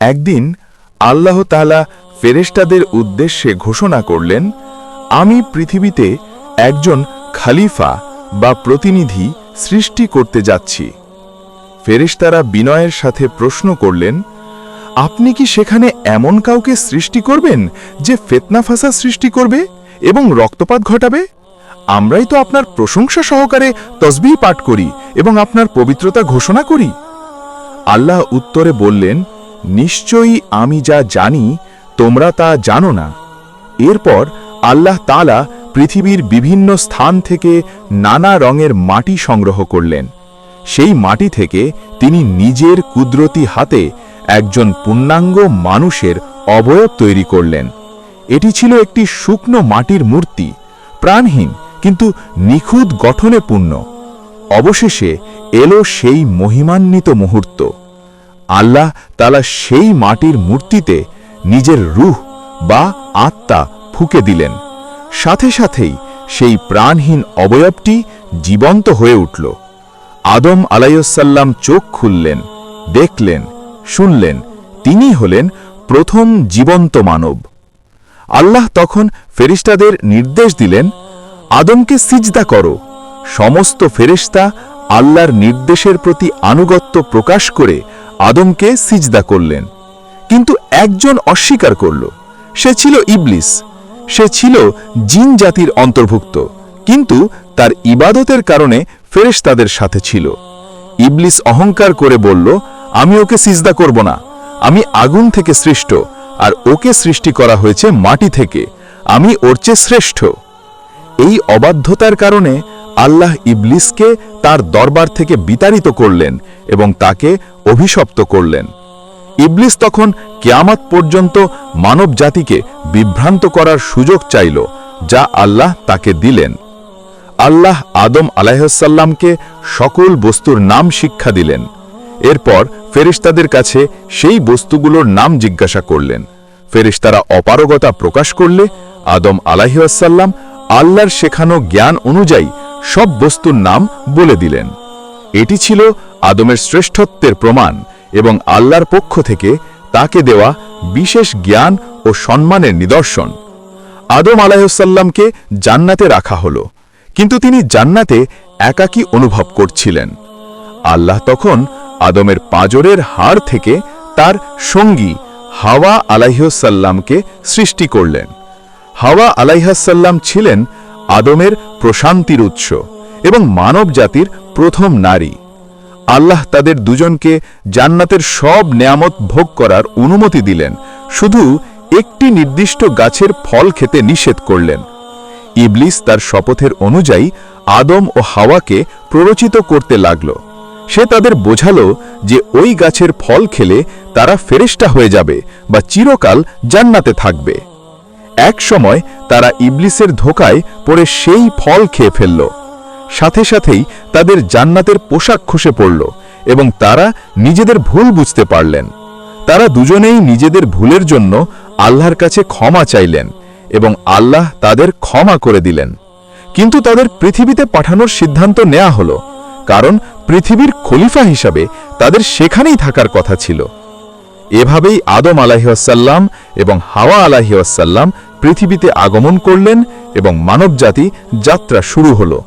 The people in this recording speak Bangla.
একদিন আল্লাহ তালা ফেরেশতাদের উদ্দেশ্যে ঘোষণা করলেন, আমি পৃথিবীতে একজন খালিফা বা প্রতিনিধি সৃষ্টি করতে যাচ্ছি। ফেরেশতারা বিনয়ের সাথে প্রশ্ন করলেন, আপনি কি সেখানে এমন কাউকে সৃষ্টি করবেন যে ফেতনা ফাসা সৃষ্টি করবে এবং রক্তপাত ঘটাবে? আমরাই তো আপনার প্রশংসা সহকারে তসবিহ পাঠ করি এবং আপনার পবিত্রতা ঘোষণা করি। আল্লাহ উত্তরে বললেন নিশ্চয়ই আমি যা জানি, তোমরা তা জানো না। এরপর আল্লাহ তালা পৃথিবীর বিভিন্ন স্থান থেকে নানা রঙের মাটি সংগ্রহ করলেন। সেই মাটি থেকে তিনি নিজের কুদরতি হাতে একজন পূর্ণাঙ্গ মানুষের অবয়ব তৈরি করলেন। এটি ছিল একটি শুকনো মাটির মূর্তি, প্রাণহীন কিন্তু নিখুঁত গঠনে পূর্ণ। অবশেষে এলো সেই মহিমান্বিত মুহূর্ত। আল্লাহ তালা সেই মাটির মূর্তিতে নিজের রুহ বা আত্মা ফুকে দিলেন। সাথে সাথেই সেই প্রাণহীন অবয়বটি জীবন্ত হয়ে উঠল। আদম আলাইসাল্লাম চোখ খুললেন, দেখলেন, শুনলেন, তিনি হলেন প্রথম জীবন্ত মানব। আল্লাহ তখন ফেরিস্তাদের নির্দেশ দিলেন, আদমকে সিজদা করো। সমস্ত ফেরেশতা আল্লাহর নির্দেশের প্রতি আনুগত্য প্রকাশ করে আদমকে সিজদা করলেন। কিন্তু একজন অস্বীকার করল। সে ছিল ইবলিস। সে ছিল জিন জাতির অন্তর্ভুক্ত। কিন্তু তার ইবাদতের কারণে ফেরেশতাদের সাথে ছিল। ইবলিস অহংকার করে বলল, আমি ওকে সিজদা করব না। আমি আগুন থেকে সৃষ্ট, আর ওকে সৃষ্টি করা হয়েছে মাটি থেকে। আমি ওর চেয়ে শ্রেষ্ঠ। এই অবাধ্যতার কারণে আল্লাহ ইবলিসকে তার দরবার থেকে বিতাড়িত করলেন এবং তাকে অভিশপ্ত করলেন। ইবলিস তখন কেয়ামাত পর্যন্ত মানব জাতিকে বিভ্রান্ত করার সুযোগ চাইল, যা আল্লাহ তাকে দিলেন। আল্লাহ আদম আলাইসাল্লামকে সকল বস্তুর নাম শিক্ষা দিলেন। এরপর ফেরিস্তাদের কাছে সেই বস্তুগুলোর নাম জিজ্ঞাসা করলেন। ফেরিস্তারা অপারগতা প্রকাশ করলে আদম আলাহিসাল্লাম আল্লাহর শেখানো জ্ঞান অনুযায়ী সব বস্তুর নাম বলে দিলেন। এটি ছিল আদমের শ্রেষ্ঠত্বের প্রমাণ এবং আল্লাহর পক্ষ থেকে তাকে দেওয়া বিশেষ জ্ঞান ও সম্মানের নিদর্শন। আদম আলাহিসাল্লামকে জান্নাতে রাখা হল, কিন্তু তিনি জান্নাতে একাকী অনুভব করছিলেন। আল্লাহ তখন আদমের পাঁজরের হাড় থেকে তার সঙ্গী হাওয়া আলাইহসাল্লামকে সৃষ্টি করলেন। হাওয়া আলাইহাসাল্লাম ছিলেন আদমের প্রশান্তির উৎস এবং মানব জাতির প্রথম নারী। আল্লাহ তাদের দুজনকে জান্নাতের সব নেয়ামত ভোগ করার অনুমতি দিলেন, শুধু একটি নির্দিষ্ট গাছের ফল খেতে নিষেধ করলেন। ইবলিস তার শপথের অনুযায়ী আদম ও হাওয়াকে প্ররোচিত করতে লাগল। সে তাদের বোঝালো যে ওই গাছের ফল খেলে তারা ফেরেস্টা হয়ে যাবে বা চিরকাল জান্নাতে থাকবে। এক সময় তারা ইবলিসের ধোকায় পড়ে সেই ফল খেয়ে ফেলল। সাথে সাথেই তাদের জান্নাতের পোশাক খসে পড়ল এবং তারা নিজেদের ভুল বুঝতে পারলেন। তারা দুজনেই নিজেদের ভুলের জন্য আল্লাহর কাছে ক্ষমা চাইলেন এবং আল্লাহ তাদের ক্ষমা করে দিলেন। কিন্তু তাদের পৃথিবীতে পাঠানোর সিদ্ধান্ত নেওয়া হলো, কারণ পৃথিবীর খলিফা হিসাবে তাদের সেখানেই থাকার কথা ছিল। এভাবেই আদম আলাহিসাল্লাম এবং হাওয়া আলাহিসাল্লাম পৃথিবীতে আগমন করলেন এবং মানবজাতি যাত্রা শুরু হলো।